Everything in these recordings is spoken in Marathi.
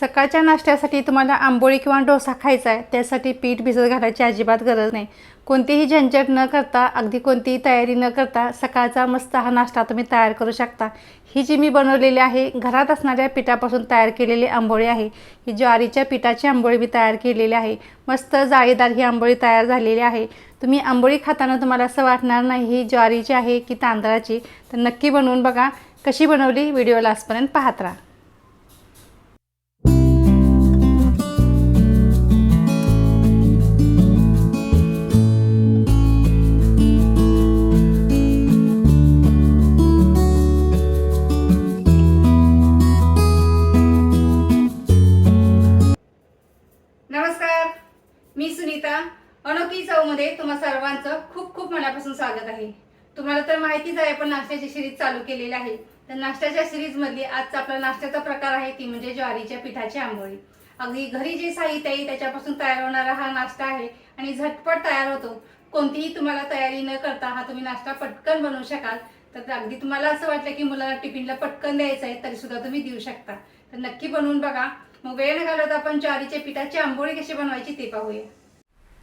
सकाळच्या नाश्त्यासाठी तुम्हाला आंबोळी किंवा डोसा खायचा आहे त्यासाठी पीठ भिजत घालायची अजिबात गरज नाही. कोणतीही झंझट न करता अगदी कोणतीही तयारी न करता सकाळचा मस्त हा नाश्ता तुम्ही तयार करू शकता. ही जी मी बनवलेली आहे घरात असणाऱ्या पिठापासून तयार केलेली आंबोळी आहे ही ज्वारीच्या पिठाची आंबोळी मी तयार केलेली आहे. मस्त जाळीदार ही आंबोळी तयार झालेली आहे. तुम्ही आंबोळी खाताना तुम्हाला असं वाटणार नाही ही ज्वारीची आहे की तांदळाची. तर नक्की बनवून बघा कशी बनवली? व्हिडिओ लास्टपर्यंत पाहत राहा. तुम्हाला तर माहितीच आहे आपण नाश्त्याची सिरीज चालू केलेली आहे. तर नाश्त्याच्या सिरीजमधली आजचा आपला नाश्त्याचा प्रकार आहे ती म्हणजे ज्वारीच्या पिठाची आंबोळी. अगदी घरी जे साहित्य आहे त्याच्यापासून तयार होणारा हा नाश्ता आहे आणि झटपट तयार होतो. कोणतीही तुम्हाला तयारी न करता हा तुम्ही नाश्ता पटकन बनवू शकाल. तर अगदी तुम्हाला असं वाटलं की मुलाला टिफिनला पटकन द्यायचं आहे तरी सुद्धा तुम्ही देऊ शकता. तर नक्की बनवून बघा. मग वेळ न घालवता आपण ज्वारीच्या पिठाची आंबोळी कशी बनवायची ते पाहूया.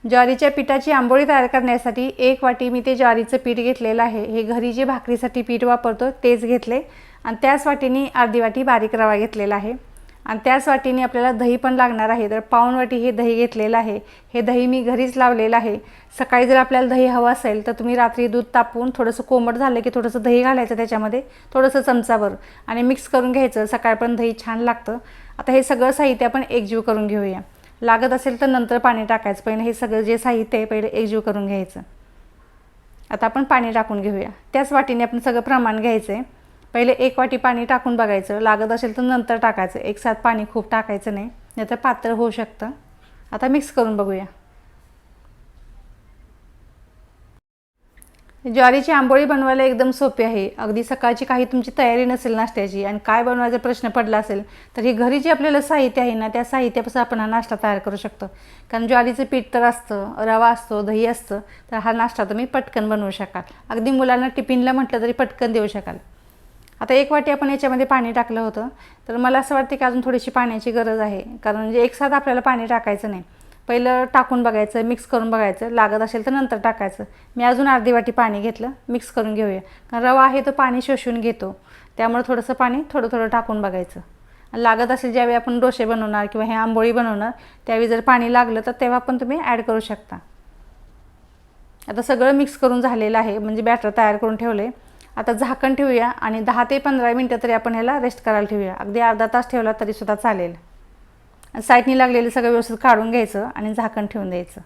ज्वारीच्या पिठाची आंबोळी तयार करण्यासाठी एक वाटी मी ते ज्वारीचं पीठ घेतलेलं आहे. हे घरी जे भाकरीसाठी पीठ वापरतो तेच घेतले. आणि त्याच वाटीने अर्धी वाटी बारीक रवा घेतलेला आहे. आणि त्याच वाटीने आपल्याला दही पण लागणार आहे. तर पाऊण वाटी हे दही घेतलेलं आहे. हे दही मी घरीच लावलेलं आहे. सकाळी जर आपल्याला दही हवं असेल तर तुम्ही रात्री दूध तापवून थोडंसं कोमट झालं की थोडंसं दही घालायचं त्याच्यामध्ये थोडंसं चमचाभर. आणि मिक्स करून घ्यायचं. सकाळपर्यंत दही छान लागतं. आता हे सगळं साहित्य आपण एकजीव करून घेऊया. लागत असेल तर नंतर पाणी टाकायचं. पहिले हे सगळं जे साहित्य आहे पहिले एकजीव करून घ्यायचं. आता आपण पाणी टाकून घेऊया. त्याच वाटीने आपण सगळं प्रमाण घ्यायचं आहे पहिले एक वाटी पाणी टाकून बघायचं. लागत असेल तर नंतर टाकायचं. एक साथ पाणी खूप टाकायचं नाही नाहीतर पातळ होऊ शकतं. आता मिक्स करून बघूया. ज्वारीची आंबोळी बनवायला एकदम सोपी आहे. अगदी सकाळची काही तुमची तयारी नसेल नाश्त्याची आणि काय बनवायचा प्रश्न पडला असेल तर ही घरी जे आपल्याला साहित्य आहे ना त्या साहित्यापासून आपण हा नाश्ता तयार करू शकतो. कारण ज्वारीचं पीठ तर असतं रवा असतो दही असतं तर हा नाश्ता तुम्ही पटकन बनवू शकाल. अगदी मुलांना टिफिनला म्हटलं तरी पटकन देऊ शकाल. आता एक वाटी आपण याच्यामध्ये पाणी टाकलं होतं तर मला असं वाटतं की अजून थोडीशी पाण्याची गरज आहे. कारण म्हणजे एकसाथ आपल्याला पाणी टाकायचं नाही. पहिलं टाकून बघायचं मिक्स करून बघायचं. लागत असेल तर नंतर टाकायचं. मी अजून अर्धी वाटी पाणी घेतलं मिक्स करून घेऊया. कारण रवा आहे तो पाणी शोषून घेतो. त्यामुळे थोडंसं पाणी थोडं थोडं टाकून बघायचं. लागत असेल ज्यावेळी आपण डोसे बनवणार किंवा हे आंबोळी बनवणार त्यावेळी जर पाणी लागलं तर तेव्हा पण तुम्ही ॲड करू शकता. आता सगळं मिक्स करून झालेलं आहे म्हणजे बॅटर तयार करून ठेवले आता झाकण ठेवूया आणि दहा ते पंधरा मिनटं तरी आपण ह्याला रेस्ट करायला ठेवूया. अगदी अर्धा तास ठेवला तरीसुद्धा चालेल. साईडनी लागलेलं सगळं व्यवस्थित काढून घ्यायचं आणि झाकण ठेवून द्यायचं.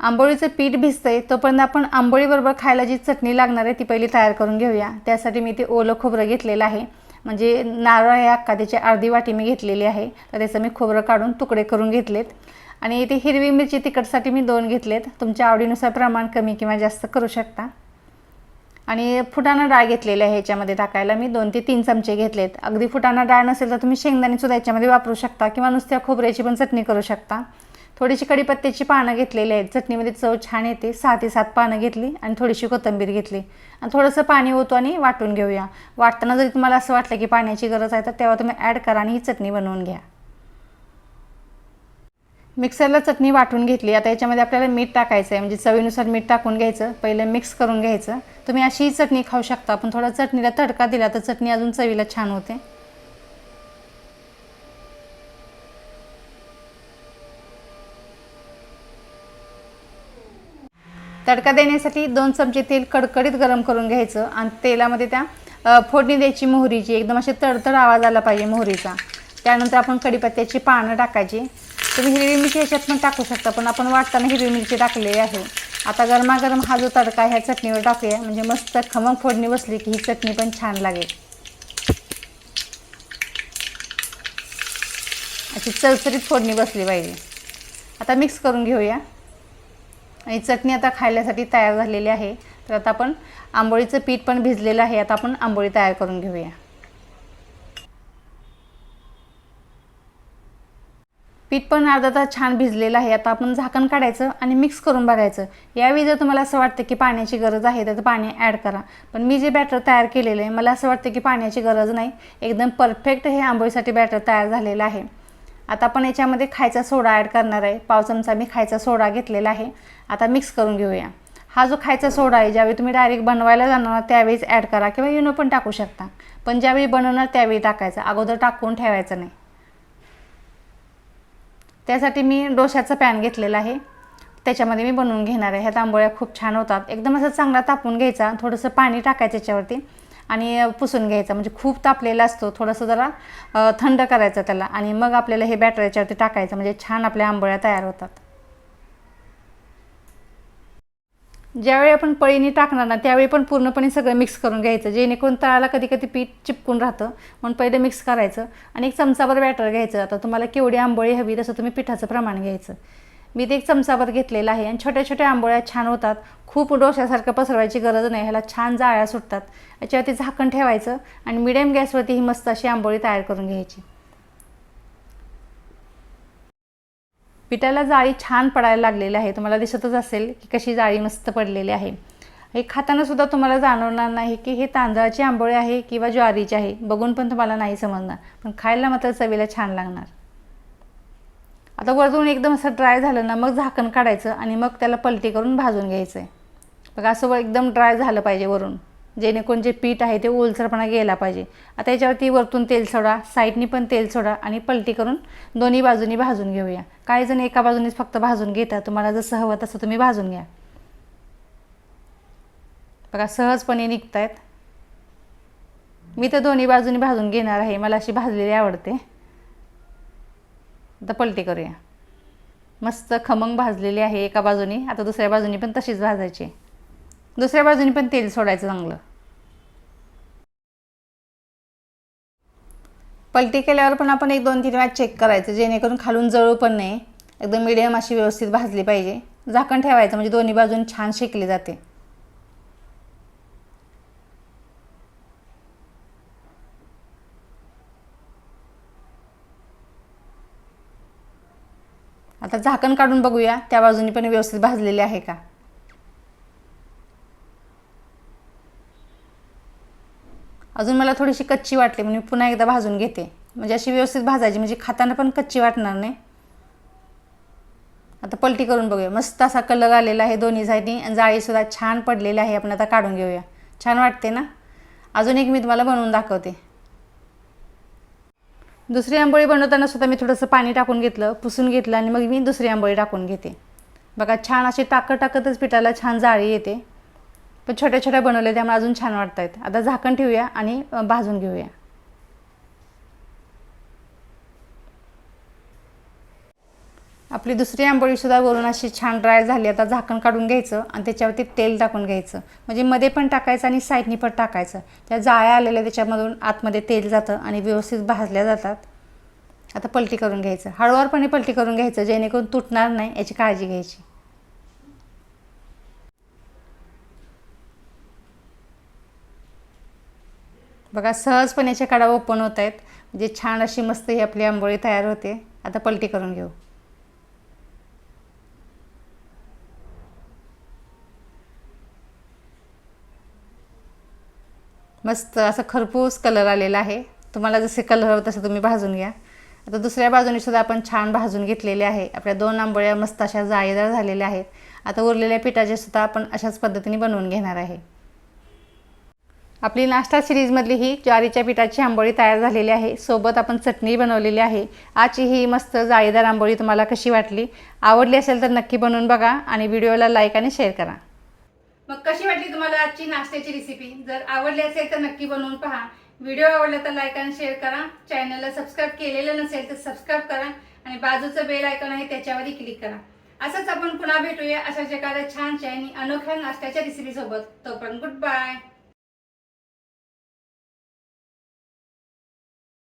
आंबोळीचं पीठ भिजतंय तोपर्यंत आपण आंबोळीबरोबर खायला जी चटणी लागणार आहे ती पहिली तयार करून घेऊया. त्यासाठी मी ते ओलं खोबरं घेतलेलं आहे. म्हणजे नारळ आहे अक्का त्याची अर्धी वाटी मी घेतलेली आहे. तर त्याचं मी खोबरं काढून तुकडे करून घेतलेत. आणि इथे हिरवी मिरची तिखटसाठी मी दोन घेतलेत. तुमच्या आवडीनुसार प्रमाण कमी किंवा जास्त करू शकता. आणि फुटाणा डाळ घेतलेली आहे ह्याच्यामध्ये टाकायला. मी दोन ते तीन चमचे घेतलेत. अगदी फुटाणा डाळ नसेल तर तुम्ही शेंगदाणेसुद्धा याच्यामध्ये वापरू शकता किंवा नुसत्या खोबऱ्याची पण चटणी करू शकता. थोडीशी कढीपत्त्याची पानं घेतलेली आहेत. चटणीमध्ये चव छान येते. सहा ते सात पानं घेतली आणि थोडीशी कोथिंबीर घेतली. आणि थोडंसं पाणी होतो आणि वाटून घेऊया. वाटताना जरी तुम्हाला असं वाटलं की पाण्याची गरज आहे तर तेव्हा तुम्ही ॲड करा आणि ही चटणी बनवून घ्या. मिक्सरला चटणी वाटून घेतली. आता याच्यामध्ये आपल्याला मीठ टाकायचं आहे म्हणजे चवीनुसार मीठ टाकून घ्यायचं. पहिलं मिक्स करून घ्यायचं. तुम्ही अशीही चटणी खाऊ शकता. पण थोडा चटणीला तडका दिला तर चटणी अजून चवीला छान होते. तडका देण्यासाठी दोन चमचे तेल कडकडीत गरम करून घ्यायचं. आणि तेलामध्ये त्या फोडणी द्यायची मोहरीची. एकदम असे तडतड आवाज आला पाहिजे मोहरीचा. त्यानंतर आपण कडीपत्त्याची पानं टाकायची. तुम्ही हिरवी मिरची ह्याच्यात पण टाकू शकता पण आपण वाटताना हिरवी मिरची टाकलेली आहे. आता गरमागरम हा जो तडका ह्या चटणीवर टाकूया. म्हणजे मस्त खमंग फोडणी बसली की ही चटणी पण छान लागेल. अशी चरचरीत फोडणी बसली पाहिजे. आता मिक्स करून घेऊया. आणि चटणी आता खायल्यासाठी तयार झालेली आहे. तर आता आपण आंबोळीचं पीठ पण भिजलेलं आहे. आता आपण आंबोळी तयार करून घेऊया. पीठ पण अर्धा तास छान भिजलेलं आहे. आता आपण झाकण काढायचं आणि मिक्स करून बघायचं. यावेळी जर तुम्हाला असं वाटतं की पाण्याची गरज आहे तर पाणी ॲड करा. पण मी जे बॅटर तयार केलेलं आहे मला असं वाटतं की पाण्याची गरज नाही. एकदम परफेक्ट हे आंबोळीसाठी बॅटर तयार झालेलं आहे. आता आपण याच्यामध्ये खायचा सोडा ॲड करणार आहे. पाव चमचा मी खायचा सोडा घेतलेला आहे. आता मिक्स करून घेऊया. हा जो खायचा सोडा आहे ज्यावेळी तुम्ही डायरेक्ट बनवायला जाणार त्यावेळीच ॲड करा किंवा युनो पण टाकू शकता. पण ज्यावेळी बनवणार त्यावेळी टाकायचं. अगोदर टाकून ठेवायचं नाही. त्यासाठी मी डोशाचा पॅन घेतलेला आहे. त्याच्यामध्ये मी बनवून घेणार आहे. ह्या तांबोळ्या खूप छान होतात. एकदम असं चांगला तापून घ्यायचा थोडंसं पाणी टाकायचं त्याच्यावरती आणि पुसून घ्यायचा. म्हणजे खूप तापलेला असतो. थोडंसं जरा थंड करायचं त्याला आणि मग आपल्याला हे बॅटर याच्यावरती टाकायचं. म्हणजे छान आपल्या आंबोळ्या तयार होतात. ज्यावेळी आपण पळीने टाकणार ना त्यावेळी पण पूर्णपणे सगळं मिक्स करून घ्यायचं. जेणेकरून तळाला कधी कधी पीठ चिपकून राहतं. म्हणून पहिले मिक्स करायचं आणि एक चमचाभर बॅटर घ्यायचं. आता तुम्हाला केवढी आंबोळी हवी तसं तुम्ही पिठाचं प्रमाण घ्यायचं. मी ते एक चमचाभर घेतलेलं आहे आणि छोट्या छोट्या आंबोळ्या छान होतात. खूप डोश्यासारखं पसरवायची गरज नाही. ह्याला छान जाळ्या सुटतात. याच्यावरती झाकण ठेवायचं आणि मिडियम गॅसवरती ही मस्त अशी आंबोळी तयार करून घ्यायची. पिठाला जाळी छान पडायला लागलेली आहे. तुम्हाला दिसतच असेल की कशी जाळी मस्त पडलेली आहे. हे खाताना सुद्धा तुम्हाला जाणवणार नाही की हे तांदळाची आंबोळी आहे किंवा ज्वारीची आहे. बघून पण तुम्हाला नाही समजणार. पण खायला मात्र चवीला छान लागणार. आता वरतून एकदम असं ड्राय झालं ना मग झाकण काढायचं आणि मग त्याला पलटी करून भाजून घ्यायचं आहे बघा असं एकदम ड्राय झालं पाहिजे वरून. जेणेकरून जे पीठ आहे ते ओलसरपणा गेला पाहिजे. आता याच्यावरती वरतून तेल सोडा साईडनी पण तेल सोडा आणि पलटी करून दोन्ही बाजूनी भाजून घेऊया. काही जण एका बाजूनेच फक्त भाजून घेतात. तुम्हाला जसं हवं तसं तुम्ही भाजून घ्या. बघा सहजपणे निघत आहेत मी तर दोन्ही बाजूनी भाजून घेणार आहे. मला अशी भाजलेली आवडते. आता पलटी करूया. मस्त खमंग भाजलेली आहे एका बाजूनी. आता दुसऱ्या बाजूनी पण तशीच भाजायची दुसऱ्या बाजूनी पण तेल सोडायचं चांगलं. पलटी केल्यावर पण आपण एक दोन तीन वेळा चेक करायचं जेणेकरून खालून जळू पण नाही एकदम मिडियम अशी व्यवस्थित भाजली पाहिजे. झाकण ठेवायचं म्हणजे दोन्ही बाजून छान शेकली जाते. आता झाकण काढून बघूया त्या बाजूनी पण व्यवस्थित भाजलेले आहे का? अजून मला थोडीशी कच्ची वाटली म्हणून मी पुन्हा एकदा भाजून घेते. म्हणजे अशी व्यवस्थित भाजायची म्हणजे खाताना पण कच्ची वाटणार नाही. आता पलटी करून बघूया. मस्त असा कलर आलेला आहे दोन्ही साईडनी आणि जाळीसुद्धा छान पडलेली आहे. आपण आता काढून घेऊया. छान वाटते ना? अजून एक मी तुम्हाला बनवून दाखवते. दुसरी आंबोळी बनवताना सुद्धा मी थोडंसं पाणी टाकून घेतलं पुसून घेतलं आणि मग मी दुसरी आंबोळी टाकून घेते. बघा छान अशी टाकत टाकतच पिठाला छान जाळी येते. पण छोट्या छोट्या बनवल्या त्यामुळे अजून छान वाटत आहेत आता झाकण ठेवूया आणि भाजून घेऊया. आपली दुसरी आंबोळीसुद्धा वरून अशी छान ड्राय झाली. आता झाकण काढून घ्यायचं आणि त्याच्यावरती तेल टाकून घ्यायचं. म्हणजे मध्ये पण टाकायचं आणि साईडनी पण टाकायचं. त्या जाळ्या आलेल्या त्याच्यामधून आतमध्ये तेल जातं आणि व्यवस्थित भाजल्या जातात. आता पलटी करून घ्यायचं. हळूवारपणे पलटी करून घ्यायचं जेणेकरून तुटणार नाही याची काळजी घ्यायची. बघा सहजपणे याच्या कडा ओपन होत आहेत. म्हणजे छान अशी मस्त ही आपली आंबोळी तयार होते. आता पलटी करून घेऊ. मस्त असं खरपूस कलर आलेला आहे. तुम्हाला जसे कलर हवं तसं तुम्ही भाजून घ्या. आता दुसऱ्या बाजूने सुद्धा आपण छान भाजून घेतलेले आहे. आपल्या दोन आंबोळ्या मस्त अशा जाळीदार झालेल्या आहेत. आता उरलेल्या पिठाचे सुद्धा आपण अशाच पद्धतीने बनवून घेणार आहे. आपली नाश्ता सिरीजमधली ही ज्वारीच्या पिठाची आंबोळी तयार झालेली आहे. सोबत आपण चटणी बनवलेली आहे. आजची ही मस्त जाळीदार आंबोळी तुम्हाला कशी वाटली? आवडली असेल तर नक्की बनवून बघा आणि व्हिडिओला लाईक आणि शेअर करा. मग कशी वाटली तुम्हाला आजची नाश्त्याची रेसिपी जर आवडली असेल तर नक्की बनवून पहा. व्हिडिओ आवडला तर लाईक आणि शेअर करा. चॅनलला सबस्क्राईब केलेलं नसेल तर सबस्क्राईब करा आणि बाजूचं बेल आयकॉन आहे त्याच्यावरही क्लिक करा. असंच आपण पुन्हा भेटूया अशा जगाला छान छान अनोख्या नाश्त्याच्या रेसिपी सोबत. तोपर्यंत गुड बाय